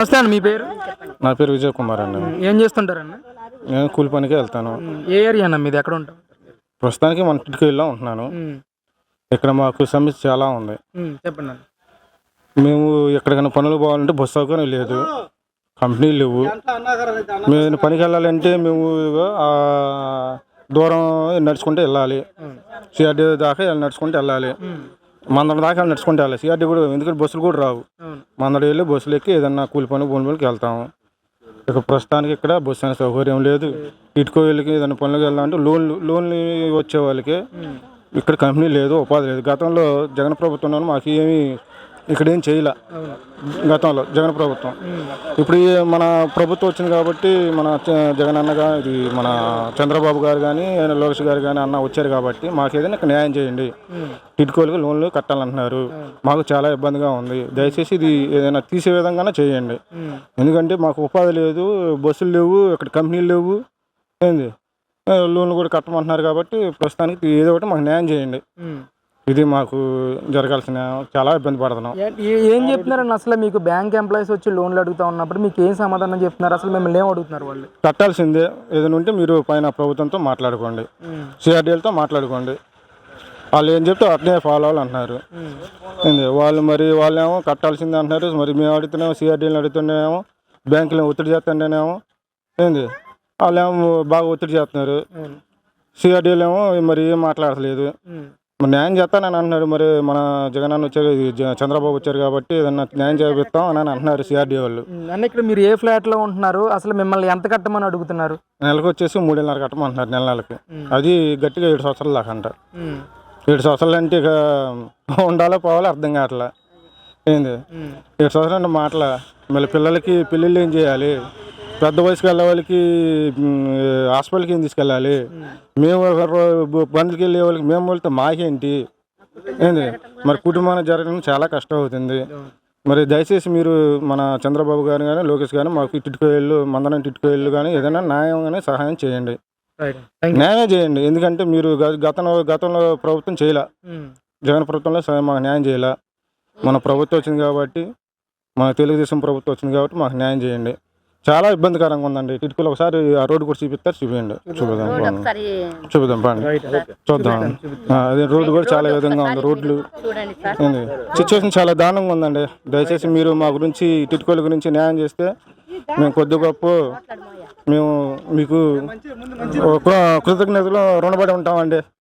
నమస్తే అండి మీ పేరు? నా పేరు విజయ్ కుమార్ అండి ఏం చేస్తుంటారన్న? నేను కూలి పనికి వెళ్తాను. ఏ ఏరియా అన్న మీది? ఎక్కడ ఉంటాం ప్రస్తుతానికి మన టిట్కీలో ఉంటున్నాను. ఇక్కడ మాకు సమస్య చాలా ఉంది. చెప్పండి అన్న. మేము ఎక్కడికైనా పనులు పోవాలంటే బస్సు సౌకర్యం లేదు కంపెనీలు లేవు. మేము పనికి వెళ్ళాలంటే మేము ఆ, దూరం నడుచుకుంటూ వెళ్ళాలి. సిఆర్డీ దాకా వెళ్ళి నడుచుకుంటూ వెళ్ళాలి. మందడ దాకా నడుచుకుంటూ వెళ్ళాలి. సిఆర్డీ కూడా ఎందుకంటే బస్సులు కూడా రావు. మందడ వెళ్ళి బస్సులు ఎక్కి ఏదన్నా కూలి పని భూమి పనికి వెళ్తాము ఇక ప్రస్తుతానికి ఇక్కడ బస్సు అనే సౌకర్యం లేదు. ఇటుకో వెళ్ళకి ఏదైనా పనులకు వెళ్దామంటే లోన్లు లోన్లు వచ్చే వాళ్ళకి ఇక్కడ కంపెనీ లేదు ఉపాధి లేదు. గతంలో జగన్ ప్రభుత్వం మాకు ఏమీ ఇక్కడ ఏం చేయలే. గతంలో జగన్ ప్రభుత్వం. ఇప్పుడు ఈ మన ప్రభుత్వం వచ్చింది కాబట్టి మన జగన్ అన్నగా ఇది మన చంద్రబాబు గారు కానీ ఆయన లోకేష్ గారు కానీ అన్న వచ్చారు కాబట్టి మాకు ఏదైనా ఇక్కడ న్యాయం చేయండి. టిట్కోలకు లోన్లు కట్టాలంటున్నారు. మాకు చాలా ఇబ్బందిగా ఉంది. దయచేసి ఇది ఏదైనా తీసే విధంగానే చేయండి. ఎందుకంటే మాకు ఉపాధి లేదు బస్సులు లేవు ఇక్కడ కంపెనీలు లేవు. ఏంది? లోన్లు కూడా కట్టమంటున్నారు కాబట్టి ప్రస్తుతానికి ఏదో ఒకటి మాకు న్యాయం చేయండి. ఇది మాకు జరగాల్సిన చాలా ఇబ్బంది పడుతున్నాం. ఏం చెప్తున్నారన్న అసలు మీకు బ్యాంక్ ఎంప్లాయీస్ వచ్చి లోన్లు అడుగుతా ఉన్నప్పుడు మీకు ఏం సమాధానం చెప్తున్నారు? అసలు మిమ్మల్ని ఏం అడుగుతున్నారు వాళ్ళు? కట్టాల్సిందే. ఏదైనా ఉంటే మీరు పైన ప్రభుత్వంతో మాట్లాడుకోండి. సిఆర్డీఎల్తో మాట్లాడుకోండి. వాళ్ళు ఏం చెప్తే అట్నే ఫాలో అవ్వాలి అంటున్నారు ఏంది? వాళ్ళు మరి వాళ్ళేమో కట్టాల్సిందే అంటున్నారు. మరి మేము అడుగుతున్నాము సిఆర్డీఎల్ని అడుగుతున్నామేమో బ్యాంకులో ఒత్తిడి చేస్తుండేనేమో. ఏంది? వాళ్ళేమో బాగా ఒత్తిడి చేస్తున్నారు. సిఆర్డీఎల్ ఏమో మరి ఏం మాట్లాడట్లేదు. మరి న్యాయం చేస్తానని అంటున్నాడు. మరి మన జగన్ అన్న వచ్చారు చంద్రబాబు వచ్చారు కాబట్టి ఏదన్నా న్యాయం చేపిస్తాం అని అంటున్నారు సిఆర్డీ వాళ్ళు. అన్న ఇక్కడ మీరు ఏ ఫ్లాట్లో ఉంటున్నారు? అసలు మిమ్మల్ని ఎంత కట్టమని అడుగుతున్నారు? నెలకు వచ్చేసి మూడున్నర కట్టమంటున్నారు నెల నెలకి. అది గట్టిగా ఏడు సంవత్సరాలు దాకా అంట. ఏడు సంవత్సరాలు అంటే ఇక ఉండాలో పోవాలో అర్థం కావట్లా. ఏంది? ఏడు సంవత్సరాలు అంటే మాటల. మళ్ళీ పిల్లలకి పెళ్ళిళ్ళు ఏం చేయాలి? పెద్ద వయసుకి వెళ్ళే వాళ్ళకి హాస్పిటల్కి ఏం తీసుకెళ్ళాలి. మేము బండ్లకి వెళ్ళే వాళ్ళకి మేము వెళ్తే మాకేంటి? ఏంది? మరి కుటుంబానికి జరగడం చాలా కష్టం అవుతుంది మరి దయచేసి మీరు మన చంద్రబాబు గారు కానీ లోకేష్ కానీ మాకు టిట్కోయిళ్ళు మందనం టిట్కోయిళ్ళు కానీ ఏదైనా న్యాయం కానీ సహాయం చేయండి. న్యాయం చేయండి. ఎందుకంటే మీరు గతంలో గతంలో ప్రభుత్వం చేయలే. జగన్ ప్రభుత్వంలో మాకు న్యాయం చేయలే. మన ప్రభుత్వం వచ్చింది కాబట్టి మన తెలుగుదేశం ప్రభుత్వం వచ్చింది కాబట్టి మాకు న్యాయం చేయండి. చాలా ఇబ్బందికరంగా ఉందండి. టిట్కోలు ఒకసారి ఆ రోడ్డు కూడా చూపిస్తారు చూపించండి చూపిద్దాం చూపిద్దాం పండి. చూద్దాం. ఆ, అదే రోడ్డు కూడా చాలా విధంగా ఉంది. రోడ్లు చూడండి సార్. ఏంది? సిచ్యువేషన్ చాలా దారుణంగా ఉందండి. దయచేసి మీరు మా గురించి టిట్కోల గురించి న్యాయం చేస్తే మేము కొద్ది గొప్ప మేము మీకు కృతజ్ఞతలు రుణపడి ఉంటామండి.